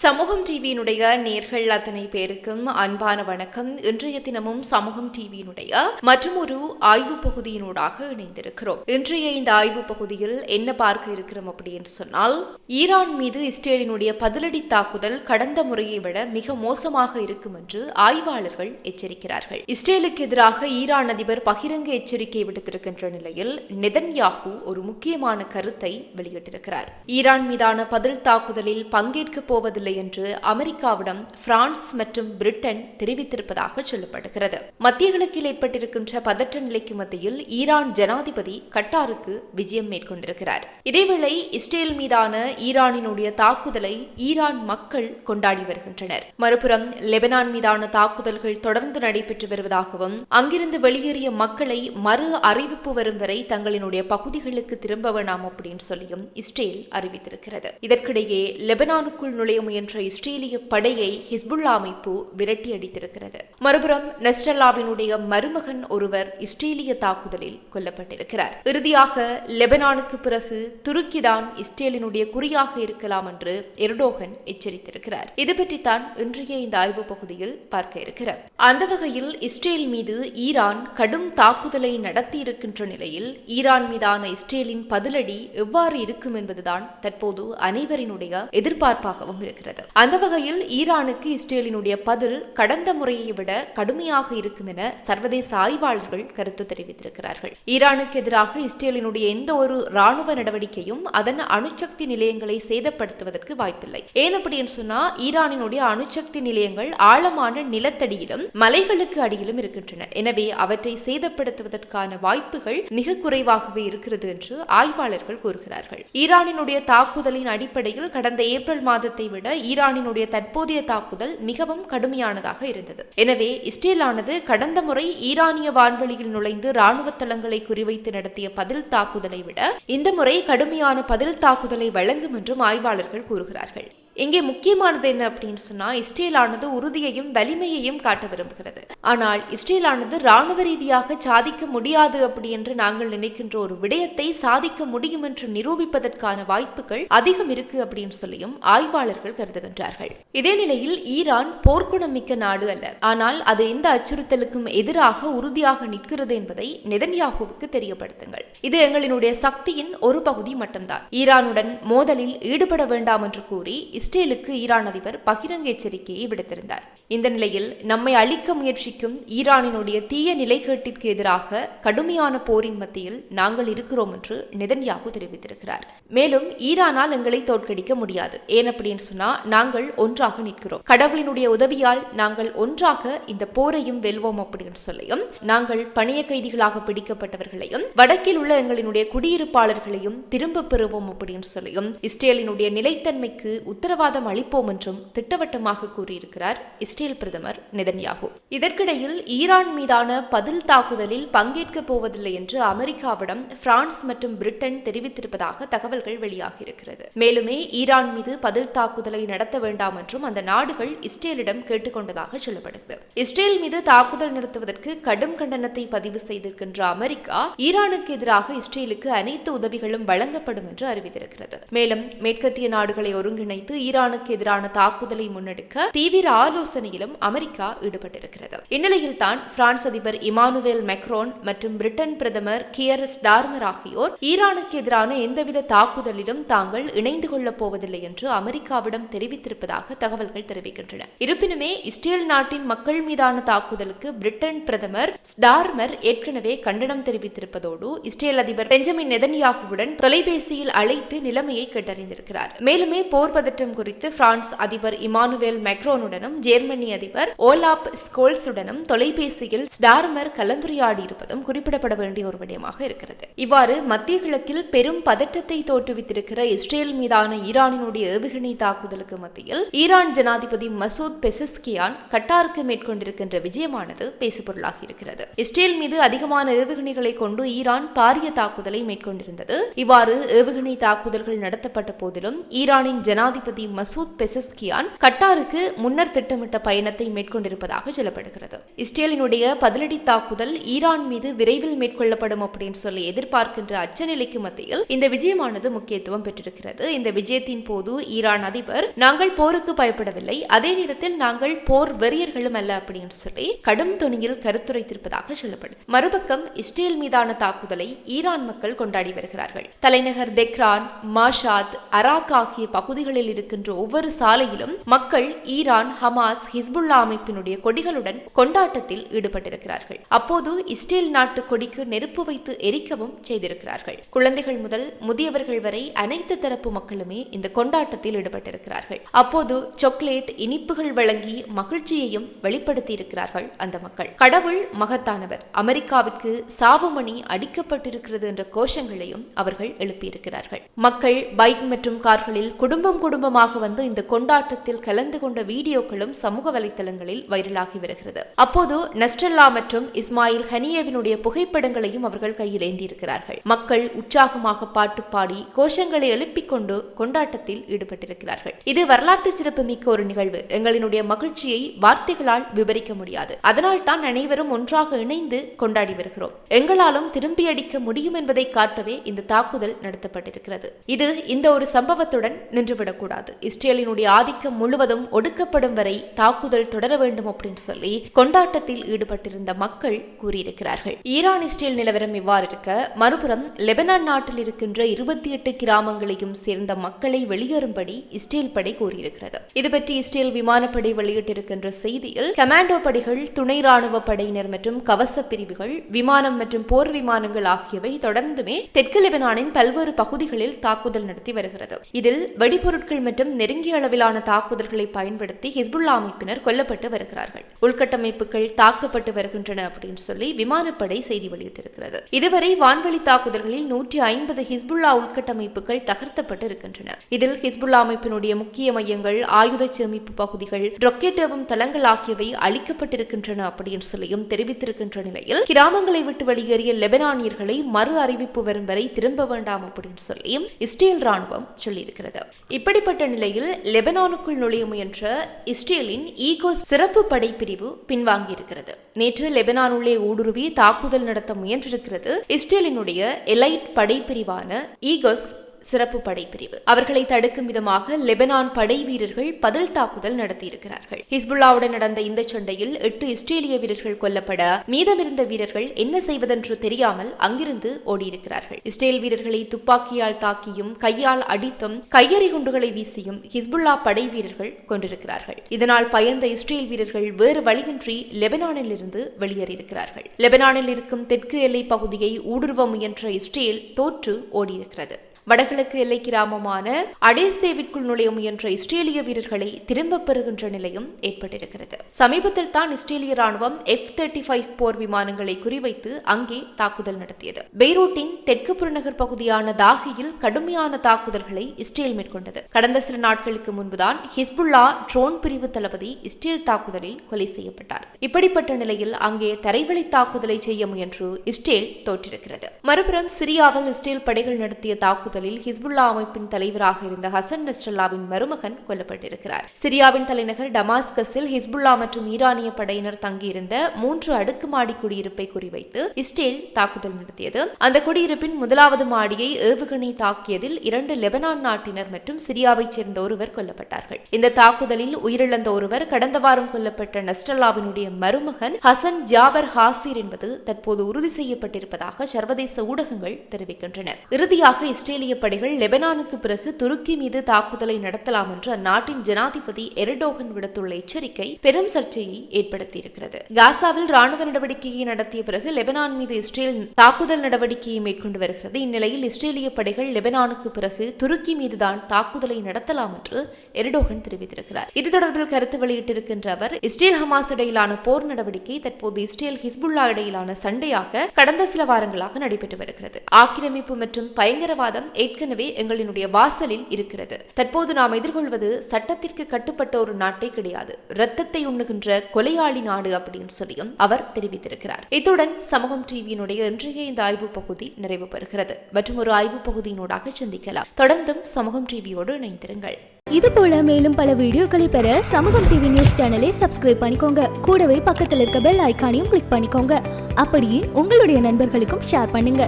சமூகம் டிவியினுடைய நேர்கள் அத்தனை பேருக்கும் அன்பான வணக்கம். இன்றைய தினமும் சமூகம் டிவியினுடைய மற்றும் ஒரு ஆய்வு பகுதியினூடாக இணைந்திருக்கிறோம். இன்றைய இந்த ஆய்வு பகுதியில் என்ன பார்க்க இருக்கிறோம் அப்படின்னு சொன்னால் ஈரான் மீது இஸ்ரேலினுடைய பதிலடி தாக்குதல் கடந்த முறையை விட மிக மோசமாக இருக்கும் என்று ஆய்வாளர்கள் எச்சரிக்கிறார்கள். இஸ்ரேலுக்கு எதிராக ஈரான் அதிபர் பகிரங்க எச்சரிக்கை விடுத்திருக்கின்ற நிலையில் நெதன்யாகு ஒரு முக்கியமான கருத்தை வெளியிட்டிருக்கிறார். ஈரான் மீதான பதில் தாக்குதலில் பங்கேற்க போவதில் போவதில்லை என்று அமெரிக்காவிடம் பிரான்ஸ் மற்றும் பிரிட்டன் தெரிவித்திருப்பதாக சொல்லப்படுகிறது. மத்திய கிழக்கில் ஏற்பட்டிருக்கின்ற பதற்ற நிலைக்கு மத்தியில் ஈரான் ஜனாதிபதி கட்டாருக்கு விஜயம் மேற்கொண்டிருக்கிறார். இதேவேளை இஸ்ரேல் மீதான ஈரானினுடைய தாக்குதலை ஈரான் மக்கள் கொண்டாடி வருகின்றனர். மறுபுறம் லெபனான் மீதான தாக்குதல்கள் தொடர்ந்து நடைபெற்று வருவதாகவும் அங்கிருந்து வெளியேறிய மக்களை மறு அறிவிப்பு வரும் வரை தங்களினுடைய பகுதிகளுக்கு திரும்ப வேணாம் அப்படின்னு சொல்லியும் இஸ்ரேல் அறிவித்திருக்கிறது. இதற்கிடையே லெபனானுக்குள் நுழைய முயன்ற இஸ்ரேலிய படையை ஹிஸ்புல்லா அமைப்பு விரட்டி அடித்திருக்கிறது. மறுபுறம் நெஸ்டல்லாவினுடைய மருமகன் ஒருவர் இஸ்ரேலிய தாக்குதலில் கொல்லப்பட்டிருக்கிறார். இறுதியாக லெபனானுக்கு பிறகு துருக்கிதான் இஸ்ரேலினுடைய குறியாக இருக்கலாம் என்று எர்டோகன் எச்சரித்திருக்கிறார். இது பற்றித்தான் இன்றைய இந்த ஆய்வு பகுதியில் பார்க்க இருக்கிறார் அந்த வகையில் இஸ்ரேல் மீது ஈரான் கடும் தாக்குதலை நடத்தி இருக்கின்ற நிலையில் ஈரான் மீதான இஸ்ரேலின் பதிலடி எவ்வாறு இருக்கும் என்பதுதான் தற்போது அனைவரினுடைய எதிர்பார்ப்பாகவும் இருக்கிறது அந்த வகையில் ஈரானுக்கு இஸ்ரேலினுடைய பதில் கடந்த முறையை விட கடுமையாக இருக்கும் என சர்வதேச ஆய்வாளர்கள் கருத்து தெரிவித்திருக்கிறார்கள். ஈரானுக்கு எதிராக இஸ்ரேலினுடைய எந்த ஒரு ராணுவ நடவடிக்கையும் அதன் அணுசக்தி நிலையங்களை சேதப்படுத்துவதற்கு வாய்ப்பில்லை. ஏன் அப்படின்னு சொன்னா ஈரானினுடைய அணுசக்தி நிலையங்கள் ஆழமான நிலத்தடியிலும் மலைகளுக்கு அடியிலும் இருக்கின்றன. எனவே அவற்றை சேதப்படுத்துவதற்கான வாய்ப்புகள் மிக குறைவாகவே இருக்கிறது என்று ஆய்வாளர்கள் கூறுகிறார்கள். ஈரானினுடைய தாக்குதலின் அடிப்படையில் கடந்த ஏப்ரல் மாதத்தை விட ஈரானினுடைய தற்போதைய தாக்குதல் மிகவும் கடுமையானதாக இருந்தது. எனவே இஸ்ரேலானது கடந்த முறை ஈரானிய வான்வெளியில் நுழைந்து ராணுவ தளங்களை குறிவைத்து நடத்திய பதில் தாக்குதலை விட இந்த முறை கடுமையான பதில் தாக்குதலை வழங்கும் என்றும் ஆய்வாளர்கள் கூறுகிறார்கள். இங்கே முக்கியமானது என்ன அப்படின்னு சொன்னால் இஸ்ரேலானது உறுதியையும் வலிமையையும் காட்ட விரும்புகிறது. ஆனால் இஸ்ரேலானது இராணுவ ரீதியாக சாதிக்க முடியாது அப்படி என்று நாங்கள் நினைக்கின்ற ஒரு விடயத்தை சாதிக்க முடியும் என்று நிரூபிப்பதற்கான வாய்ப்புகள் அதிகம் இருக்கு அப்படின்னு சொல்லியும் ஆய்வாளர்கள் கருதுகின்றார்கள். இதே நிலையில் ஈரான் போர்க்குணம் மிக்க நாடு அல்ல. ஆனால் அது எந்த அச்சுறுத்தலுக்கும் எதிராக உறுதியாக நிற்கிறது என்பதை நெதன்யாகுவுக்கு தெரியப்படுத்துங்கள். இது எங்களினுடைய சக்தியின் ஒரு பகுதி மட்டும்தான். ஈரானுடன் மோதலில் ஈடுபட வேண்டாம் என்று கூறி இஸ்ரேலுக்கு ஈரான் அதிபர் பகிரங்க எச்சரிக்கையை விடுத்திருந்தார். இந்த நிலையில் நம்மை அழிக்க முயற்சிக்கும் ஈரானினுடைய தீய நிலைகேட்டிற்கு எதிராக கடுமையான போரின் மத்தியில் நாங்கள் இருக்கிறோம் என்று நெதன்யாகு தெரிவித்திருக்கிறார். மேலும் ஈரானால் எங்களை தோற்கடிக்க முடியாது. ஏன் அப்படின்னு சொன்னா நாங்கள் ஒன்றாக நிற்கிறோம். கடவுளினுடைய உதவியால் நாங்கள் ஒன்றாக இந்த போரையும் வெல்வோம் அப்படின்னு சொல்லியும் நாங்கள் பணிய கைதிகளாக பிடிக்கப்பட்டவர்களையும் வடக்கில் உள்ள எங்களினுடைய குடியிருப்பாளர்களையும் திரும்ப பெறுவோம் அப்படின்னு சொல்லியும் இஸ்ரேலினுடைய நிலைத்தன்மைக்கு உத்தரவாதம் அளிப்போம் என்றும் திட்டவட்டமாக கூறியிருக்கிறார் இஸ்ரேல் பிரதமர் நெதன்யாகு. இதற்கிடையில் ஈரான் மீதான பதில் தாக்குதலில் பங்கேற்கப் போவதில்லை என்று அமெரிக்காவிடம் பிரான்ஸ் மற்றும் பிரிட்டன் தெரிவித்திருப்பதாக தகவல்கள் வெளியாகியிருக்கிறது. மேலுமே ஈரான் மீது பதில் தாக்குதலை நடத்த வேண்டாம் என்றும் அந்த நாடுகள் இஸ்ரேலிடம் கேட்டுக்கொண்டதாக சொல்லப்படுகிறது. இஸ்ரேல் மீது தாக்குதல் நடத்துவதற்கு கடும் கண்டனத்தை பதிவு செய்திருக்கின்ற அமெரிக்கா ஈரானுக்கு எதிராக இஸ்ரேலுக்கு அனைத்து உதவிகளும் வழங்கப்படும் என்று அறிவித்திருக்கிறது. மேலும் மேற்கத்திய நாடுகளை ஒருங்கிணைத்து ஈரானுக்கு எதிரான தாக்குதலை முன்னெடுக்க தீவிர ஆலோசனையிலும் அமெரிக்கா ஈடுபட்டிருக்கிறது. இந்நிலையில் தான் பிரான்ஸ் அதிபர் இமானுவேல் மெக்ரோன் மற்றும் பிரிட்டன் பிரதமர் கியரஸ் டார்மர் ஆகியோர் ஈரானுக்கு எதிரான எந்தவித தாக்குதலிலும் தாங்கள் இணைந்து கொள்ளப் போவதில்லை என்று அமெரிக்காவிடம் தெரிவித்திருப்பதாக தகவல்கள் தெரிவிக்கின்றன. இருப்பினுமே இஸ்ரேல் நாட்டின் மக்கள் மீதான தாக்குதலுக்கு பிரிட்டன் பிரதமர் ஸ்டார்மர் ஏற்கனவே கண்டனம் தெரிவித்திருப்பதோடு இஸ்ரேல் அதிபர் பெஞ்சமின் நெதன்யாகுவுடன் தொலைபேசியில் அழைத்து நிலைமையை கேட்டறிந்திருக்கிறார். மேலுமே போர் பதற்றம் குறித்து பிரான்ஸ் அதிபர் இமானுவேல் மெக்ரோனுடனும் ஜெர்மனி அதிபர் ஓலாப் ஸ்கோல்ஸுடனும் தொலைபேசியில் ஸ்டார்மர் கலந்துரையாடி இருப்பதும் குறிப்பிடப்பட வேண்டிய ஒரு விடயமாக இருக்கிறது. இவ்வாறு மத்திய கிழக்கில் பெரும் பதற்றத்தை தோற்றுவித்திருக்கிற இஸ்ரேல் மீதான ஈரானினுடைய ஏவுகணை தாக்குதலுக்கு மத்தியில் ஈரான் ஜனாதிபதி மசூத் பெசஸ்கியான் கட்டாருக்கு மேற்கொண்டிருக்கின்ற விஜயமானது பேசுபொருளாகி இருக்கிறது இஸ்ரேல் மீது அதிகமான ஏவுகணைகளை கொண்டு ஈரான் பாரிய தாக்குதலை மேற்கொண்டிருந்தது. இவ்வாறு ஏவுகணை தாக்குதல்கள் நடத்தப்பட்ட போதிலும் ஈரானின் ஜனாதிபதி மசூத் பெசஸ்கியான் கட்டாருக்கு முன்னர் திட்டமிட்ட பயணத்தை மேற்கொண்டிருப்பதாக சொல்லப்படுகிறது. இஸ்ரேலினுடைய பதிலடி தாக்குதல் ஈரான் மீது விரைவில் மேற்கொள்ளப்படும் அப்படின்னு சொல்லி எதிர்பார்க்கின்ற அச்சநிலைக்கு மத்தியில் இந்த விஜயமானது முக்கியத்துவம் பெற்றிருக்கிறது. இந்த விஜயத்தின் போது ஈரான் அதிபர் நாங்கள் போருக்கு பயப்படவில்லை. அதே நேரத்தில் நாங்கள் போர் வெறியர்களும் அல்ல அப்படின்னு சொல்லி கடும் துணியில் கருத்துரைத்திருப்பதாக சொல்லப்படும். மறுபக்கம் இஸ்ரேல் மீதான தாக்குதலை ஈரான் மக்கள் கொண்டாடி வருகிறார்கள். தலைநகர் தெக்ரான் மாஷாத் அராக் ஆகிய பகுதிகளில் இருக்கின்ற ஒவ்வொரு சாலையிலும் மக்கள் ஈரான் ஹமாஸ் ஹிஸ்புல்லா அமைப்பினுடைய கொடிகளுடன் கொண்டாட்டத்தில் ஈடுபட்டிருக்கிறார்கள். அப்போது இஸ்ரேல் நாட்டு கொடிக்கு நெருப்பு வைத்து எரிக்கவும் செய்திருக்கிறார்கள். குழந்தைகள் முதல் முதியவர்கள் வரை அனைத்து தரப்பு மக்களுமே இந்த கொண்டாட்டத்தில் ஈடுபட்டிருக்கிறார்கள். அப்போது சாக்லேட் இனிப்புகள் வழங்கி மகிழ்ச்சியையும் வெளிப்படுத்தி இருக்கிறார்கள் அந்த மக்கள். கடவுள் மகத்தானவர். அமெரிக்காவிற்கு சாவுமணி அடிக்கப்பட்டிருக்கிறது என்ற கோஷங்களையும் அவர்கள் எழுப்பியிருக்கிறார்கள். மக்கள் பைக் மற்றும் கார்களில் குடும்பம் குடும்பமாக வந்து இந்த கொண்டாட்டத்தில் கலந்து கொண்ட வீடியோக்களும் சமூக வலைதளங்களில் வைரலாகி வருகிறது. அப்போது நஸ்டல்லா மற்றும் இஸ்மாயில் ஹனியேவினுடைய புகைப்படங்களையும் அவர்கள் கையில் ஏந்தியிருக்கிறார்கள். மக்கள் உற்சாகமாக பாட்டு பாடி கோஷங்களை எழுப்பிக் கொண்டு கொண்டாட்டத்தில் ஈடுபட்டிருக்கிறார்கள். இது வரலாற்று சிறப்பு மிக்க ஒரு நிகழ்வு. எங்களினுடைய மகிழ்ச்சியை வார்த்தைகளால் விவரிக்க முடியாது. அதனால் தான் அனைவரும் ஒன்றாக இணைந்து கொண்டாடி வருகிறோம். எங்களாலும் திரும்பி அடிக்க முடியும் என்பதை காட்டவே இந்த தாக்குதல் நடத்தப்பட்டிருக்கிறது. இது இந்த ஒரு சம்பவத்துடன் நின்றுவிடக்கூடாது. இஸ்ரேலினுடைய ஆதிக்கம் முழுவதும் ஒடுக்கப்படும் வரை தாக்குதல் தொடர வேண்டும் அப்படின்னு சொல்லி கொண்டாட்டத்தில் ஈடுபட்டிருந்த மக்கள் கூறியிருக்கிறார்கள். ஈரான் இஸ்ரேல் நிலவரம் இவ்வாறு இருக்க மறுபுறம் லெபனான் நாட்டில் இருக்கின்ற இருபத்தி எட்டு கிராமங்களையும் சேர்ந்த மக்களை வெளியேறும்படி இஸ்ரேல் படை கூறியிருக்கிறது. இது பற்றி இஸ்ரேல் விமானப்படை வெளியிட்டிருக்கின்ற செய்தியில் கமாண்டோ படைகள் துணை ராணுவ படையினர் மற்றும் கவச பிரிவுகள் விமானம் மற்றும் போர் விமானங்கள் ஆகியவை தொடர்ந்துமே தெற்கு லெபனானின் பல்வேறு பகுதிகளில் தாக்குதல் நடத்தி வருகிறது. இதில் வெடிபொருட்கள் மற்றும் நெருங்கிய அளவிலான தாக்குதல்களை பயன்படுத்தி ஹிஸ்புல்லா அமைப்பினர் கொல்லப்பட்டு வருகிறார்கள். உள்கட்டமைப்புகள் தாக்கப்பட்டு வருகின்றன அப்படின்னு சொல்லி விமானப்படை செய்தி வெளியிட்டிருக்கிறது. இதுவரை வான்வழி தாக்குதல்களில் நூற்றி ஐம்பது ஹிஸ்புல்லா உள்கட்டமைப்புகள் தகர்த்தப்பட்டு இருக்கின்றன இதில் ஹிஸ்புல்லா அமைப்பினுடைய முக்கிய மையங்கள் ஆயுத சேமிப்பு பகுதிகள் ரொக்கெட் ஏவும் தளங்கள் ஆகியவை அளிக்கப்பட்டிருக்கின்றன அப்படின்னு சொல்லியும் தெரிவித்திருக்கின்ற நிலையில் கிராமங்களை விட்டு வெளியேறிய லெபனானியர்களை மறு அறிவிப்பு வரும் வரை திரும்ப வேண்டாம் அப்படின்னு சொல்லியும் இஸ்ரேல் ராணுவம் சொல்லியிருக்கிறது. இப்படிப்பட்ட நிலையில் லெபனானுக்குள் நுழைய முயன்ற இஸ்ரேலின் ஈகோஸ் சிறப்பு படைப்பிரிவு பின்வாங்கியிருக்கிறது. நேற்று லெபனானுள்ளே ஊடுருவி தாக்குதல் நடத்த முயன்றிருக்கிறது இஸ்ரேலினுடைய எலைட் படைப்பிரிவான ஈகோஸ் சிறப்பு படைப்பிரிவு. அவர்களை தடுக்கும் விதமாக லெபனான் படை வீரர்கள் பதில் தாக்குதல் நடத்தியிருக்கிறார்கள். ஹிஸ்புல்லாவுடன் நடந்த இந்த சண்டையில் எட்டு இஸ்ரேலிய வீரர்கள் கொல்லப்பட மீதமிருந்த வீரர்கள் என்ன செய்வதென்று தெரியாமல் அங்கிருந்து ஓடியிருக்கிறார்கள். இஸ்ரேல் வீரர்களை துப்பாக்கியால் தாக்கியும் கையால் அடித்தும் கையெறி குண்டுகளை வீசியும் ஹிஸ்புல்லா படை வீரர்கள் கொண்டிருக்கிறார்கள். இதனால் பயந்த இஸ்ரேல் வீரர்கள் வேறு வழியின்றி லெபனானில் இருந்து வெளியேறியிருக்கிறார்கள். லெபனானில் இருக்கும் தெற்கு எல்லை பகுதியை ஊடுருவ முயன்ற இஸ்ரேல் தோற்று ஓடியிருக்கிறது. வடகிழக்கு எல்லை கிராமமான அடேசேவிற்குள் நுழைய முயன்ற இஸ்ரேலிய வீரர்களை திரும்பப் பெறுகின்ற நிலையும் ஏற்பட்டிருக்கிறது. சமீபத்தில் தான் இஸ்ரேலிய ராணுவம் எஃப் தேர்ட்டி ஃபைவ் போர் விமானங்களை குறிவைத்து அங்கே தாக்குதல் நடத்தியது. பெய்ரூட்டின் தெற்கு புறநகர் பகுதியான தாகியில் கடுமையான தாக்குதல்களை இஸ்ரேல் மேற்கொண்டது. கடந்த சில நாட்களுக்கு முன்புதான் ஹிஸ்புல்லா ட்ரோன் பிரிவு தளபதி இஸ்ரேல் தாக்குதலில் கொலை செய்யப்பட்டார். இப்படிப்பட்ட நிலையில் அங்கே தரைவழி தாக்குதலை செய்ய முயன்று இஸ்ரேல் தோற்றிருக்கிறது. மறுபுறம் சிரியாவில் இஸ்ரேல் படைகள் நடத்திய தாக்குதல் தாக்குதலில் ஹிஸ்புல்லா அமைப்பின் தலைவராக இருந்த ஹசன் நஸ்ரல்லாவின் மருமகன் கொல்லப்பட்டிருக்கிறார். சிரியாவின் தலைநகர் டமாஸ்கஸில் ஹிஸ்புல்லா மற்றும் ஈரானிய படையினர் தங்கியிருந்த மூன்று அடுக்குமாடி குடியிருப்பை குறிவைத்து இஸ்ரேல் தாக்குதல் நடத்தியது. அந்த குடியிருப்பின் முதலாவது மாடியை ஏவுகணை தாக்கியதில் இரண்டு லெபனான் நாட்டினர் மற்றும் சிரியாவைச் சேர்ந்த ஒருவர் கொல்லப்பட்டார்கள். இந்த தாக்குதலில் உயிரிழந்த ஒருவர் கடந்த வாரம் கொல்லப்பட்ட நஸ்ரல்லாவினுடைய மருமகன் ஹசன் ஜாபர் ஹாசிர் என்பது தற்போது உறுதி செய்யப்பட்டிருப்பதாக சர்வதேச ஊடகங்கள் தெரிவிக்கின்றன. இறுதியாக இஸ்ரேல் இஸ்ரேலிய படைகள் லெபனானுக்கு பிறகு துருக்கி மீது தாக்குதலை நடத்தலாம் என்று அந்நாட்டின் ஜனாதிபதி எரடோகன் விடுத்துள்ள எச்சரிக்கை பெரும் சர்ச்சையை ஏற்படுத்தியிருக்கிறது. காசாவில் ராணுவ நடவடிக்கையை நடத்திய பிறகு லெபனான் மீது இஸ்ரேல் தாக்குதல் நடவடிக்கையை மேற்கொண்டு வருகிறது. இந்நிலையில் இஸ்ரேலிய படைகள் லெபனானுக்கு பிறகு துருக்கி மீதுதான் தாக்குதலை நடத்தலாம் என்று எரடோகன் தெரிவித்திருக்கிறார். இது தொடர்பில் கருத்து வெளியிட்டிருக்கின்ற அவர் இஸ்ரேல் ஹமாஸ் இடையிலான போர் நடவடிக்கை தற்போது இஸ்ரேல் ஹிஸ்புல்லா இடையிலான சண்டையாக கடந்த சில வாரங்களாக நடைபெற்று வருகிறது. ஆக்கிரமிப்பு மற்றும் பயங்கரவாதம் ஏற்கனவே எங்களினுடைய வாசலில் இருக்கிறது. தற்போது நாம் எதிர்கொள்வது சட்டத்திற்கு கட்டுப்பட்ட ஒரு நாட்டை கிடையாது. ரத்தத்தை உண்ணுகின்ற கொலையாளி நாடு அப்படின்னு சொல்லியும் அவர் தெரிவித்திருக்கிறார். இத்துடன் சமூகம் டிவியினுடைய இன்றைய இந்த ஆய்வு பகுதி நிறைவு பெறுகிறது. மற்றும் ஒரு ஆய்வு பகுதியினூடாக சந்திக்கலாம். தொடர்ந்தும் சமூகம் டிவியோடு இணைந்திருங்கள். இது போல மேலும் பல வீடியோக்களை பெற சமூகம் டிவி நியூஸ் சேனலை சப்ஸ்கிரைப் பண்ணிக்கோங்க. கூடவே பக்கத்தில் இருக்க பெல் ஐகானையும் கிளிக் பண்ணிக்கோங்க. அப்படியே உங்களுடைய நண்பர்களுக்கும் ஷேர் பண்ணுங்க.